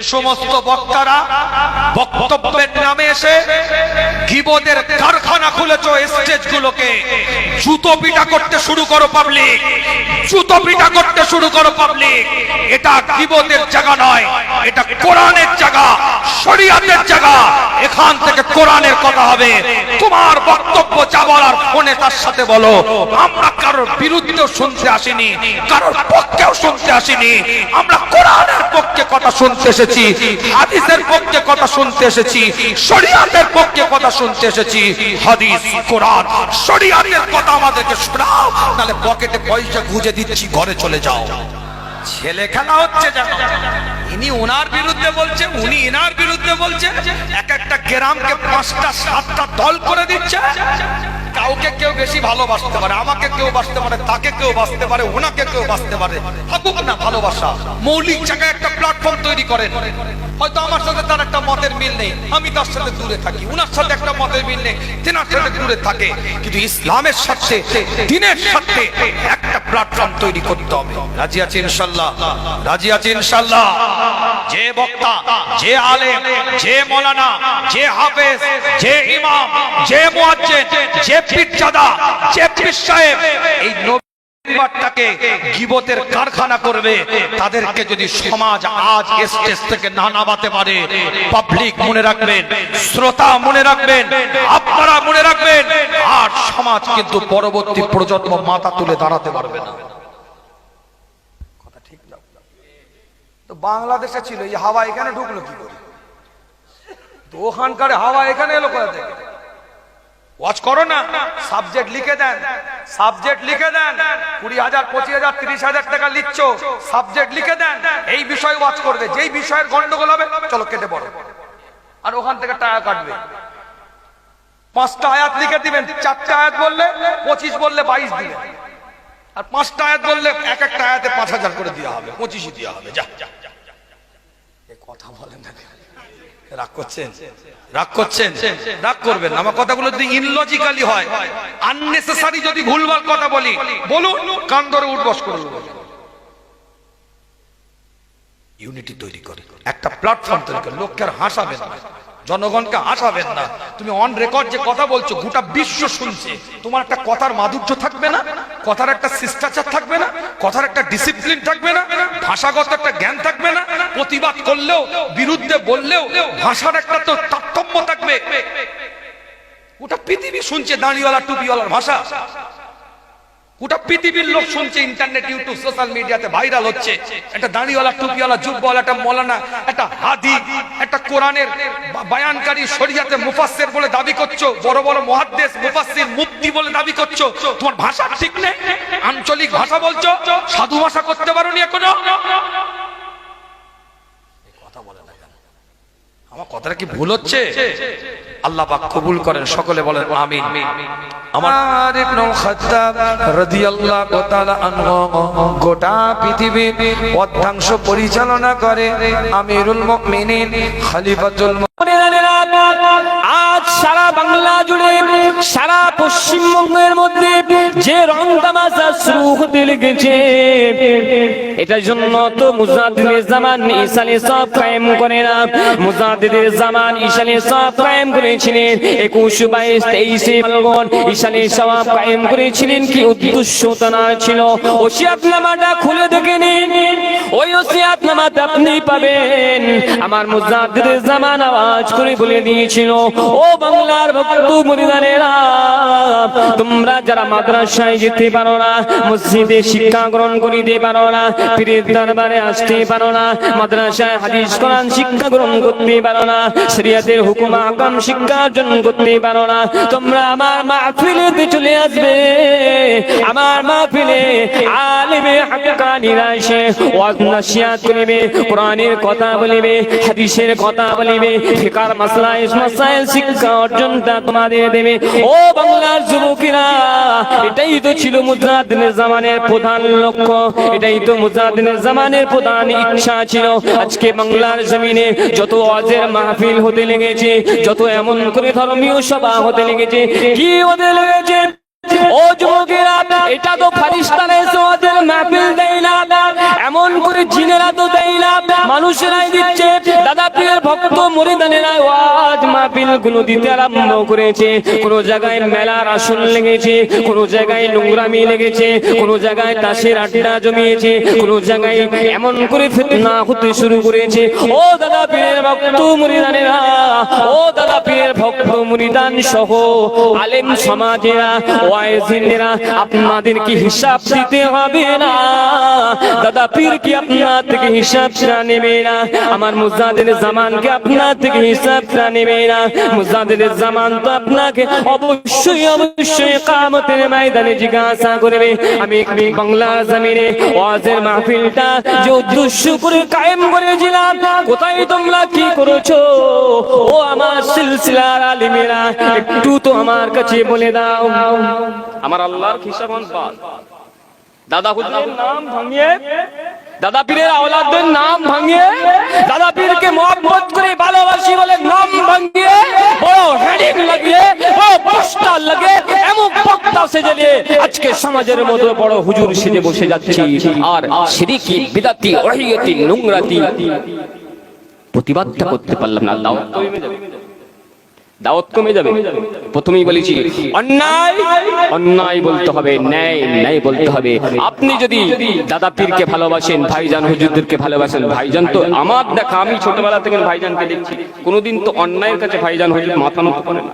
সমস্ত বক্তারা বক্তব্যের নামে এসে গিবদের কারখানা খুলেছ স্টেজ গুলোকে জুতো পিটা করতে শুরু করো পাবলিক জুতো পিটা করতে শুরু করো পাবলিক এটা গিবদের জায়গা নয়, এটা কোরআনের জায়গা, শরিয়াতের জায়গা। এখান থেকে কোরআনের কথা হবে। তোমার বক্তব্য যা বলার ফোনে তার সাথে বলো। আমরা কারোর বিরুদ্ধেও শুনতে আসিনি, কারোর পক্ষেও শুনতে আসিনি। আমরা কোরআনের পক্ষে কথা শুনতে এসেছি। হাদিসের পক্ষে কথা শুনতে এসেছি, শরিয়াতের পক্ষে কথা শুনতে এসেছি, হাদিস, কোরআন, শরিয়াতের কথা আমাদেরকে শোনাও, নালে পকেটে পয়সা গুজে দিচ্ছি, ঘরে চলে যাও। ছেলে খেলা হচ্ছে ইনি ওনার বিরুদ্ধে বলছে, উনি এনার বিরুদ্ধে বলছে, এক একটা গ্রামকে পাঁচটা, সাতটা দল করে দিচ্ছে। কাউকে কেউ বেশি ভালোবাসতে পারে, আমাকে কেউ বাসতে পারে, তাকে কেউ বাসতে পারে, ওনাকে কেউ বাসতে পারে, থাকুক না ভালোবাসা। মৌলিক জায়গায় একটা প্ল্যাটফর্ম তৈরি করেন। হয়তো আমার সাথে তার একটা মতের মিল নেই, আমি তার সাথে দূরে থাকি, উনার সাথে একটা মতের মিল নেই, তেনার সাথে দূরে থাকে। কিন্তু ইসলামের সাথে, দিনের সাথে একটা প্ল্যাটফর্ম তৈরি করতে হবে। রাজি আছে ইনশাল্লাহ, রাজি আছে ইনশাল্লাহ। যে বক্তা, যে আলেম, যে মৌলানা, যে হাফেজ, যে ইমাম, যে মুয়াজ্জিন, যে পীরজাদা যে পীর সাহেব, এই গিবতের কারখানা করবে। তাদেরকে যদি সমাজ আজ স্টেজ থেকে না নামাতে পারে পাবলিক মনে রাখবেন, শ্রোতা মনে রাখবেন, আপনারা মনে রাখবেন, আর সমাজ কিন্তু পরবর্তী প্রজন্ম মাথা তুলে দাঁড়াতে পারবে না কথা ঠিক না তো বাংলাদেশে ছিল, এই হাওয়া এখানে ঢুকলো কি করে? তো ওখানকার হাওয়া এখানে এলো কোথা থেকে? ওয়াচ করো না সাবজেক্ট লিখে দেন সাবজেক্ট লিখে দেন, কুড়ি হাজার, পঁচিশ হাজার, তিরিশ হাজার টাকা লিখছ সাবজেক্ট লিখে দেন, এই বিষয়ে ওয়াচ করবে, যেই বিষয়ের গন্ডগোল হবে, চলো কেটে পড়ো। আর ওখান থেকে টাকা কাটবে। পাঁচটা আয়াত লিখে দিবেন, চারটা আয়াত বললে পঁচিশ বললে বাইশ দিবেন। আর পাঁচটা আয়াত বললে এক একটা আয়াতে পাঁচ হাজার করে দেওয়া হবে, পঁচিশই দেওয়া হবে, যা যা। কথা বলেন না রাগ করছেন? রাগ করছেন? রাগ করবেন আমার কথাগুলো যদি ইনলজিক্যালি হয় আননেসেসারি যদি ভুলভাল কথা বলি, বলুন, কান ধরে উঠবস করে দেবো। ইউনিটি তৈরি করে। একটা প্ল্যাটফর্ম তৈরি করে। লোককে আর হাসাবেন না। জনগণকে হাসাবেন না। তুমি অন রেকর্ড যে কথা বলছো, গোটা বিশ্ব শুনছে। তোমার একটা কথার মাধুর্য থাকবে না? কথার একটা শিষ্টাচার থাকবে না? কথার একটা ডিসিপ্লিন থাকবে না? ভাষাগত একটা জ্ঞান থাকবে না? প্রতিবাদ করলেও, বিরুদ্ধে বললেও, ভাষার একটা তো তারতম্য থাকবে। গোটা পৃথিবী শুনছে দাঁড়িওয়ালা, টুপিওয়ালার ভাষা। গোটা পৃথিবীর লোক শুনছে, ইন্টারনেট, ইউটিউব, সোশ্যাল মিডিয়াতে ভাইরাল হচ্ছে। একটা দাঁড়িওয়ালা, টুপিওয়ালা যুবওয়ালা একটা মৌলানা, একটা হাদি, একটা কোরআনের বায়ানকারী শরিয়াতে মুফাসসির বলে দাবি করছ, বড় বড় মহাদ্দেশ মুফাসসির মুফতি বলে দাবি করছ। তোমার ভাষা ঠিক নেই? আঞ্চলিক ভাষা বলছো? সাধু ভাষা করতে পারো পারোনি এখনও কথা বলে না কেন? আমার কথাটা কি ভুল হচ্ছে? আল্লাহ পাক কবুল করেন, সকলে বলেন আমিন। আমার ইবনে খাত্তাব রাদিয়াল্লাহু তাআলা আনহু গোটা পৃথিবীর অর্ধাংশ পরিচালনা করে আমিরুল মুমিনিন, খলিফাতুল বাংলা জুড়ে সারা পশ্চিমবঙ্গের মধ্যে যে রং তামাশা শুরু হতে লেগেছে। এটার জন্য তো মুজাদ্দিদের জামান ঈসালে সব কায়েম করে না। মুজাদ্দিদের জামান ঈসালে সব কায়েম করেছিলেন। একুশ, বাইশ, তেইশে ফাল্গুন ঈসালে সব কায়েম করেছিলেন। কি উদ্দেশ্য তার ছিল? ওসিয়াত নামাটা খুলে দেখে নিন। ওই ওসিয়াত নামাতে আপনি পাবেন। আমার মুজাদ্দিদের জামান আওয়াজ করে বলে দিয়েছিল, ও বাংলার তোমরা যারা মাদ্রাসায় যেতে পারো না মসজিদে শিক্ষা গ্রহণ করিতে পারো না পীরের দরবারে আসতে পারো না মাদ্রাসায় হাদিস কোরআন শিক্ষা গ্রহণ করতে পারো না হুকুম আকাম শিক্ষা অর্জন করতে পারো না তোমরা আমার মাহফিলেতে চলে আসবে। আমার মাহফিলে আলিমে ওয়াজ নাসিহাত করিবে, কোরআনের কথা বলিবে, হাদিসের কথা বলিবে, ফিকার মাসলা মাসাইল শিক্ষা অর্জনটা তোমাদের দেবে। ও বাংলার যুবকেরা, এটাই তো ছিল জামানের প্রধান লক্ষ্য। এটাই তো জামানের প্রধান ইচ্ছা ছিল। আজকে বাংলার জমিনে যত ওয়াজের মাহফিল হতে লেগেছে, যত এমন করে ধর্মীয় সভা হতে লেগেছে, কি হতে লেগেছে? ও যুবকেরা, এটা তো মাহফিল দেয় না। এমন করে জিনেরা তো দেয় না। মানুষেরাই দিচ্ছে। দাদা ভক্ত মাহফিল গুলো দিতে আরম্ভ করেছে, কোন জায়গায় মেলার আসন লেগেছে, কোন জায়গায় নোংরামি লেগেছে, কোন জায়গায় তাসের আড্ডা জমিয়েছে, কোন জায়গায় এমন করে ফিতনা হতে শুরু করেছে। ও দাদা পীরের ভক্ত মুরিদানেরা, ও দাদা পীরের ভক্ত মুরিদান সহ আলেম সমাজেরা, ওয়াইজিনেরা, আপনাদেরকে হিসাব দিতে হবে না। দাদা পীর কি আপনার থেকে হিসাব নেবে না? আমার মুজাদের জামানকে আপনার থেকে হিসাব নেবে না। মুজাদের জামান তো আপনাকে অবশ্যই অবশ্যই কামতের ময়দানে জিজ্ঞাসা করবে। আমি বাংলার জমিনে ওয়াজের মাহফিলটা যে করে কায়েম করেছিলাম, কোথায় তোমরা কি করেছ? ও আমার সিলসিলার আলিমেরা, একটু তো আমার কাছে বলে দাও। আমার আল্লাহর খিসাবন পাল দাদা হুজুরের নাম ভাঙিয়ে, দাদা পীরের আওলাদদের নাম ভাঙিয়ে দাদা পীরকে মহব্বত করে ভালোবাসি বলে নাম ভাঙিয়ে বড় হেডিং লাগিয়ে বড় পোস্টার লাগে, এমন বক্তা সেজে আজকে সমাজের বড় হুজুর সেজে বসে যাচ্ছি। আর সিরিকি, বিদাতি নোংরাতি প্রতিবাদটা করতে পারলাম না দাও দাওয়াত কমে যাবে। প্রথমেই বলেছি, অন্যায় অন্যায় বলতে হবে, ন্যায় ন্যায় বলতে হবে। আপনি যদি দাদা পীরকে ভালোবাসেন, ভাইজান হুজুরদেরকে ভালোবাসেন, ভাইজান তো আমার দেখা, আমি ছোটবেলা থেকে ভাইজানকে দেখছি। কোনোদিন তো অন্যায়ের কাছে ভাইজান হুজুর মাথা নত করে না।